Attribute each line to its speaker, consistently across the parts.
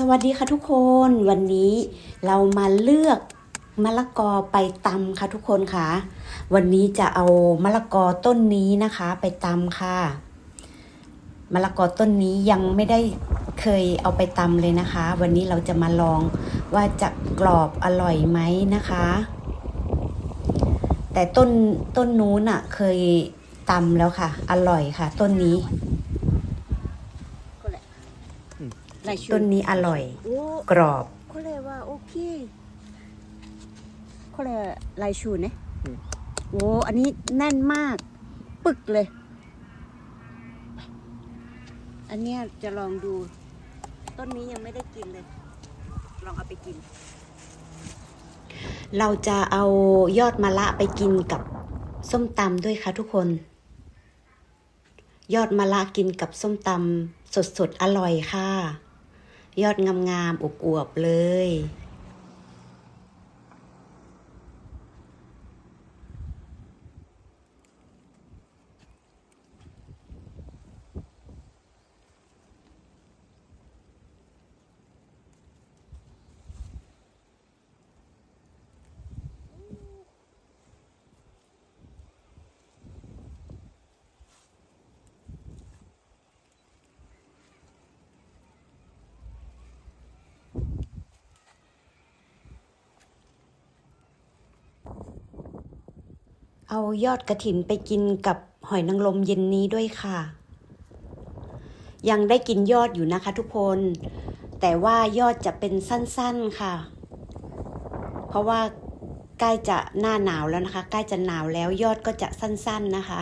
Speaker 1: สวัสดีค่ะทุกคนวันนี้เรามาเลือกมะละกอไปตำค่ะทุกคนค่ะ วันนี้จะเอามะละกอต้นนี้นะคะไปตำค่ะมะละกอต้นนี้ยังไม่ได้เคยเอาไปตำเลยนะคะ วันนี้เราจะมาลองว่าจะกรอบอร่อยไหมนะคะ แต่ต้นต้นนู้นอะเคยตำแล้วค่ะ อร่อยค่ะ ต้นนี้ ต้นนี้อร่อย
Speaker 2: お
Speaker 1: กรอบ
Speaker 2: これは大きいこれ来週ね
Speaker 3: อืม
Speaker 2: โอ้อันนี้แน่นมาก ปึกเลย อันเนี้ยจะลองดู ต้นนี้ยังไม่ได้กินเลย ลองเอาไปกิน
Speaker 1: เราจะเอายอดมะละไปกินกับส้มตำด้วยค่ะทุกคน ยอดมะละกินกับส้มตำสดๆ อร่อยค่ะ ยอดงามๆอวบๆเลย เอายอดกระถินไปกินกับหอยนางรมเย็นนี้ด้วยค่ะ ยังได้กินยอดอยู่นะคะทุกคน แต่ว่ายอดจะเป็นสั้นๆค่ะ เพราะว่าใกล้จะหน้าหนาวแล้วนะคะ ใกล้จะหนาวแล้วยอดก็จะสั้นๆนะคะ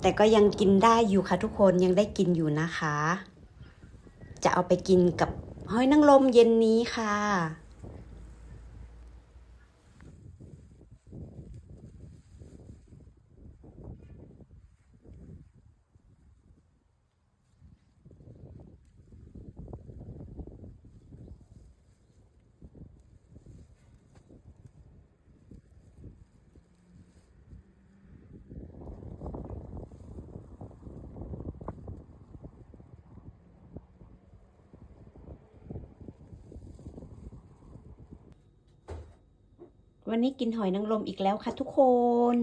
Speaker 1: แต่ก็ยังกินได้อยู่ค่ะทุกคนยังได้กินอยู่นะคะ จะเอาไปกินกับหอยนางรมเย็นนี้ค่ะ วันนี้กินหอยนางรมอีกแล้วค่ะทุกคน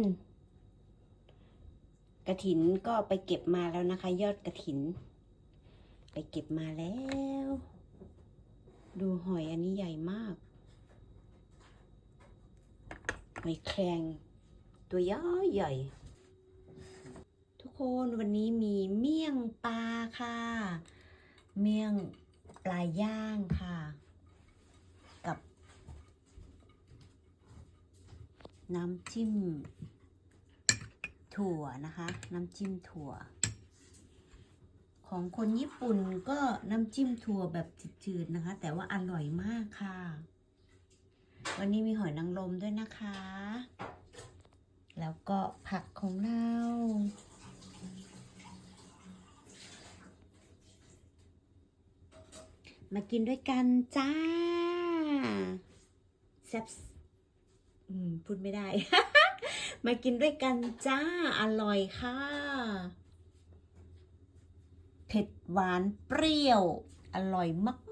Speaker 1: กระถินก็ไปเก็บมาแล้วนะคะ ยอดกระถิน ไปเก็บมาแล้ว ดูหอยอันนี้ใหญ่มาก หอยแครงตัวย้อใหญ่ ทุกคนวันนี้มีเมี่ยงปลาค่ะ เมี่ยงปลาย่างค่ะ กับ น้ำจิ้ม ถั่วนะคะ น้ำจิ้มถั่ว ของคนญี่ปุ่นก็น้ำจิ้มถั่วแบบจืดๆนะคะ แต่ว่าอร่อยมากค่ะ วันนี้มีหอยนางรมด้วยนะคะ แล้วก็ผักของเรามากินด้วยกันจ้าแซ่บ พูดไม่ได้ มากินด้วยกันจ้า อร่อยค่ะ เผ็ดหวานเปรี้ยว อร่อยมาก